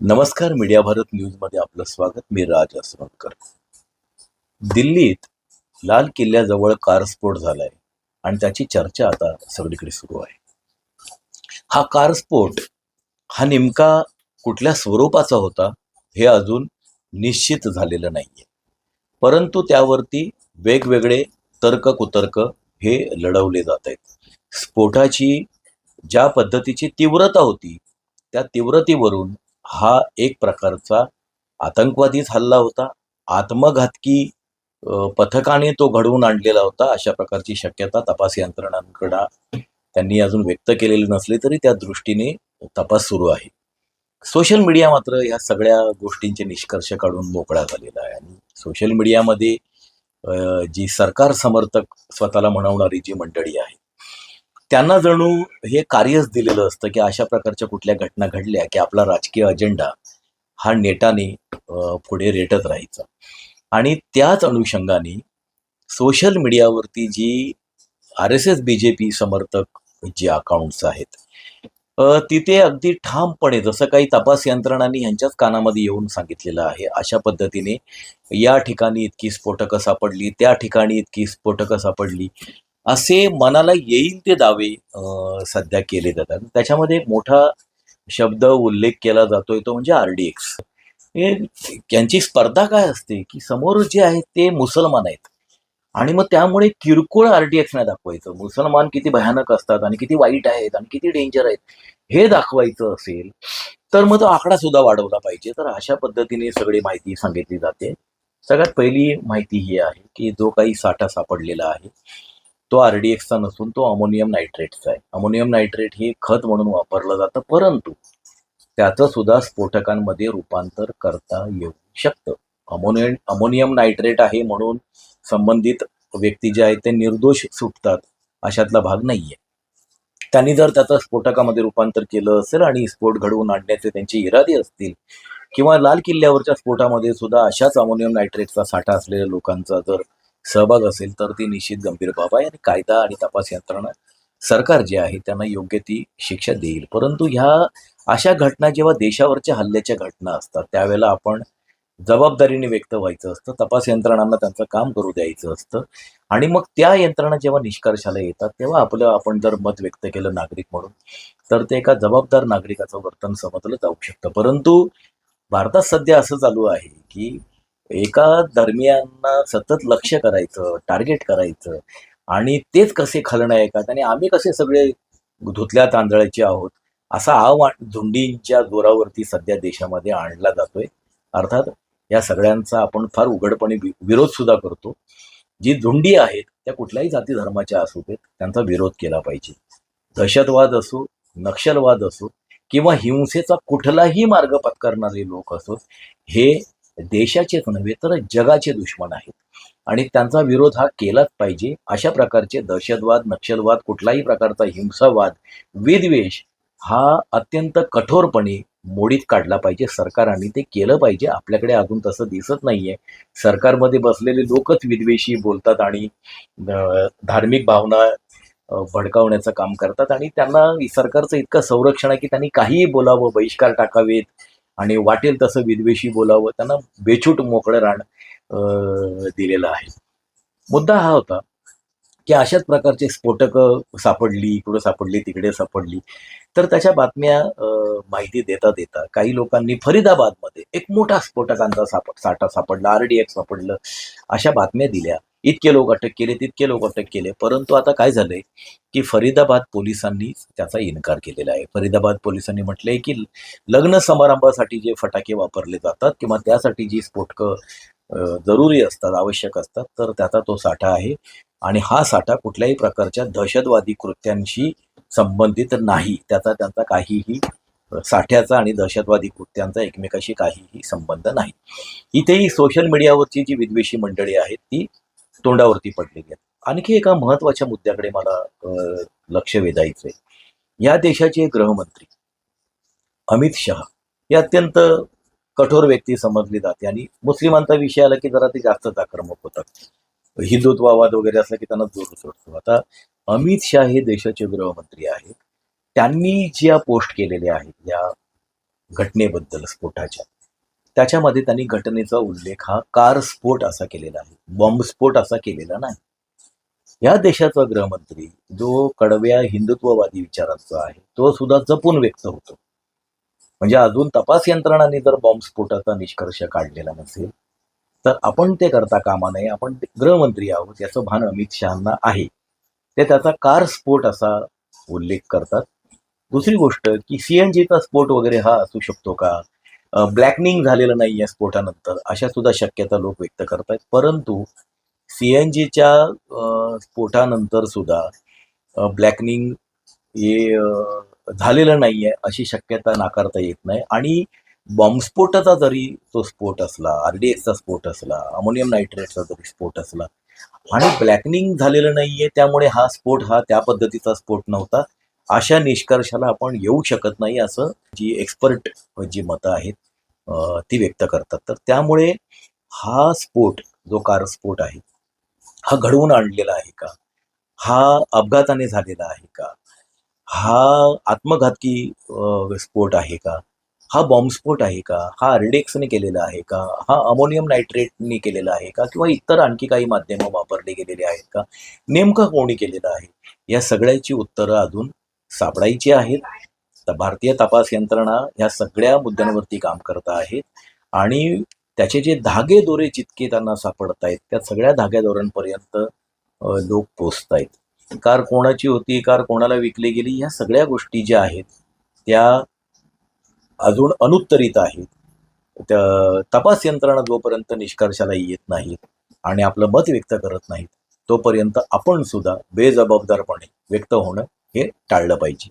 नमस्कार मीडिया भारत न्यूजमध्ये आपलं स्वागत. मी राज असरकर दिल्लीत लाल किल्ल्याजवळ कार स्फोट झालाय आणि त्याची चर्चा आता सगळीकडे सुरू आहे. हा कार स्फोट हा नेमका कुठल्या स्वरूपाचा होता हे अजून निश्चित झालेलं नाहीये. परंतु त्यावरती वेगवेगळे तर्क कुतर्क हे लढवले जात आहेत. स्फोटाची ज्या पद्धतीची तीव्रता होती त्या तीव्रतेवरून हा एक प्रकारचा आतंकवादीच हल्ला होता. आत्मघातकी पथकाने तो घडवून आणलेला होता. अशा प्रकारची शक्यता तपास यंत्रणांकडं त्यांनी अजून व्यक्त केलेली नसली तरी त्या दृष्टीने तपास सुरू आहे. सोशल मीडिया मात्र ह्या सगळ्या गोष्टींचे निष्कर्ष काढून मोकळा झालेला आहे. आणि सोशल मीडियामध्ये जी सरकार समर्थक स्वतःला म्हणवणारी जी मंडळी आहे त्यांना जणू हे कार्यच दिलेलं असतं की अशा प्रकारच्या कुठल्या घटना घडल्या की आपला राजकीय अजेंडा हा नेटाने पुढे रेटत राहायचा. आणि त्याच अनुषंगाने सोशल मीडियावरती जी R S S B J P समर्थक जे अकाउंट्स आहेत तिथे अगदी ठामपणे जसं काही तपास यंत्रणांनी ह्यांच्याच कानामध्ये येऊन सांगितलेलं आहे अशा पद्धतीने या ठिकाणी इतकी स्फोटकं सापडली त्या ठिकाणी इतकी स्फोटकं सापडली असे मनाला येईल ते दावे अ, सध्या केले जातात. त्याच्यामध्ये मोठा शब्द उल्लेख केला जातोय तो म्हणजे आर डी एक्स. हे यांची स्पर्धा काय असते की समोर जे आहेत ते मुसलमान आहेत. आणि मग त्यामुळे किरकोळ आर डी एक्सने दाखवायचं. मुसलमान किती भयानक असतात आणि किती वाईट आहेत आणि किती डेंजर आहेत हे दाखवायचं असेल तर मग तो आकडा सुद्धा वाढवला पाहिजे. तर अशा पद्धतीने सगळी माहिती सांगितली जाते. सगळ्यात पहिली माहिती ही आहे की जो काही साठा सापडलेला आहे तो आर डी एक्सचा नसून तो अमोनियम नायट्रेटचा आहे. अमोनियम नायट्रेट हे खत म्हणून वापरलं जातं परंतु त्याचं सुद्धा स्फोटकांमध्ये रूपांतर करता येऊ शकतं. अमोनियम अमोनियम नायट्रेट आहे म्हणून संबंधित व्यक्ती जे आहेत ते निर्दोष सुटतात अशातला भाग नाहीये. त्यांनी जर त्याचं स्फोटकामध्ये रूपांतर केलं असेल आणि स्फोट घडवून आणण्याचे त्यांचे इरादे असतील किंवा लाल किल्ल्यावरच्या स्फोटामध्ये सुद्धा अशाच अमोनियम नायट्रेटचा साठा असलेल्या लोकांचा जर सहभाग असेल तर ती निश्चित गंभीर बाब आहे आणि कायदा आणि तपास यंत्रणा सरकार जे आहे त्यांना योग्य ती शिक्षा देईल. परंतु ह्या अशा घटना जेव्हा देशावरच्या हल्ल्याच्या घटना असतात त्यावेळेला आपण जबाबदारीने व्यक्त व्हायचं असतं तपास यंत्रणांना त्यांचं काम करू द्यायचं असतं आणि मग त्या यंत्रणा जेव्हा निष्कर्षाला येतात तेव्हा आपलं आपण जर मत व्यक्त केलं नागरिक म्हणून तर ते एका जबाबदार नागरिकाचं वर्तन समजलं जाऊ शकतं. परंतु भारतात सध्या असं चालू आहे की एका धर्मियांना सतत लक्ष करायचं टार्गेट करायचं आणि तेच कसे खलनायकात आणि आम्ही कसे सगळे धुतल्या तांदळाचे आहोत? असा आव्हान झुंडींच्या जोरावरती सध्या देशामध्ये आणला जातोय. अर्थात या सगळ्यांचा आपण फार उघडपणे वि- विरोध सुद्धा करतो. जी झुंडी आहेत त्या कुठल्याही जाती धर्माच्या असू देत त्यांचा विरोध केला पाहिजे. दहशतवाद असो नक्षलवाद असो किंवा हिंसेचा कुठलाही मार्ग पत्करणारे लोक असोत हे देशाचेच नव्हे तर जगाचे दुश्मन आहेत. आणि त्यांचा विरोध हा केलाच पाहिजे. अशा प्रकारचे दहशतवाद नक्षलवाद कुठलाही प्रकारचा हिंसावाद विद्वेष हा अत्यंत कठोरपणे मोडीत काढला पाहिजे. सरकारांनी ते केलं पाहिजे. आपल्याकडे अजून तसं दिसत नाहीये. सरकारमध्ये बसलेले लोकच विद्वेषी बोलतात आणि धार्मिक भावना भडकावण्याचं काम करतात. आणि त्यांना सरकारचं इतकं संरक्षण आहे की त्यांनी काहीही बोलावं बहिष्कार टाकावेत आणि वाटेल तसं विद्वेषी बोलावं त्यांना बेछूट मोकळं रान दिलेलं आहे. मुद्दा हा होता की अशाच प्रकारचे स्फोटकं सापडली इकडं सापडली तिकडे सापडली तर त्याच्या बातम्या माहिती देता देता काही लोकांनी फरीदाबादमध्ये एक मोठा स्फोटकांचा साप साठा सापडला आर डी एक्स सापडलं अशा बातम्या दिल्या. इतके लोक अटक केले तितके लोक अटक केले. परंतु आता काय झालंय की फरीदाबाद पोलिसांनी त्याचा इन्कार केलेला आहे. फरीदाबाद पोलिसांनी म्हटलंय की लग्न समारंभासाठी जे फटाके वापरले जातात किंवा त्यासाठी जी स्फोटकं जरुरी असतात आवश्यक असतात तर त्याचा तो साठा आहे. आणि हा साठा कुठल्याही प्रकारच्या दहशतवादी कृत्यांशी संबंधित नाही. त्याचा त्यांचा काहीही साठ्याचा आणि दहशतवादी कृत्यांचा एकमेकाशी काहीही संबंध नाही. इथेही सोशल मीडियावरची जी विद्वेषी मंडळी आहेत ती तोंडावरती पडलेली आहेत. आणखी एका महत्त्वाच्या मुद्द्याकडे मला लक्ष वेधायचंय. या देशाचे गृहमंत्री अमित शहा हे अत्यंत कठोर व्यक्ती समजली जाते आणि मुस्लिमांचा विषय आला की जरा ते जास्तच आक्रमक होतात. हिंदुत्ववाद वगैरे असला की त्यांना जोर सोडतो. आता अमित शहा हे देशाचे गृहमंत्री आहेत. त्यांनी ज्या पोस्ट केलेल्या आहेत या घटनेबद्दल स्फोटाच्या त्याच्यामध्ये त्यांनी घटनेचा उल्लेख हा कार स्फोट असा केलेला आहे बॉम्बस्फोट असा केलेला नाही. या देशाचा गृहमंत्री जो कडव्या हिंदुत्ववादी विचारांचा आहे तो सुद्धा जपून व्यक्त होतो. म्हणजे अजून तपास यंत्रणांनी जर बॉम्बस्फोटाचा निष्कर्ष काढलेला नसेल तर आपण ते करता कामा नये आपण गृहमंत्री आहोत याचं भान अमित शहाना आहे. ते त्याचा कार स्फोट असा उल्लेख करतात. दुसरी गोष्ट की सीएनजीचा स्फोट वगैरे हा असू शकतो का? ब्लॅकनिंग झालेलं नाही या स्फोटानंतर अशा सुद्धा शक्यता लोक व्यक्त करतायत. परंतु सीएनजीच्या स्फोटानंतर सुद्धा ब्लॅकनिंग हे झालेलं नाही आहे अशी शक्यता नाकारता येत नाही. आणि बॉम्बस्फोटाचा जरी तो स्फोट असला आर डी स्फोट असला अमोनियम नायट्रेटचा जरी स्फोट असला आणि ब्लॅकनिंग झालेलं नाहीये त्यामुळे हा स्फोट हा त्या पद्धतीचा स्फोट नव्हता. अशा निष्कर्षाला आपण येऊ शकत नाही असं जी एक्सपर्ट जी मतं आहेत ती व्यक्त करतात. तर त्यामुळे हा स्फोट जो कार स्फोट आहे हा घडवून आणलेला आहे का? हा अपघाताने झालेला आहे का? हा आत्मघातकी स्फोट आहे का? हा बॉम्बस्फोट आहे का? हा आरडेक्सने केलेला आहे का? हा अमोनियम नायट्रेटने केलेला आहे का? किंवा इतर आणखी काही माध्यमं वापरली गेलेली आहेत का? नेमकं कोणी केलेलं आहे? या सगळ्याची उत्तरं अजून सापडायची आहेत. तर भारतीय तपास यंत्रणा ह्या सगळ्या मुद्द्यांवरती काम करत आहेत. आणि त्याचे जे धागे दोरे जितके त्यांना सापडत आहेत त्या सगळ्या धाग्यादोऱ्यांपर्यंत अ, लोक पोचत आहेत. कार कोणाची होती कार कोणाला विकली गेली ह्या सगळ्या गोष्टी ज्या आहेत त्या अजून अनुत्तरित आहेत. त्या तपास यंत्रणा जोपर्यंत निष्कर्षाला येत नाहीत आणि आपलं मत व्यक्त करत नाहीत तोपर्यंत आपण सुद्धा बेजबाबदारपणे व्यक्त होणं हे टाळलं पाहिजे.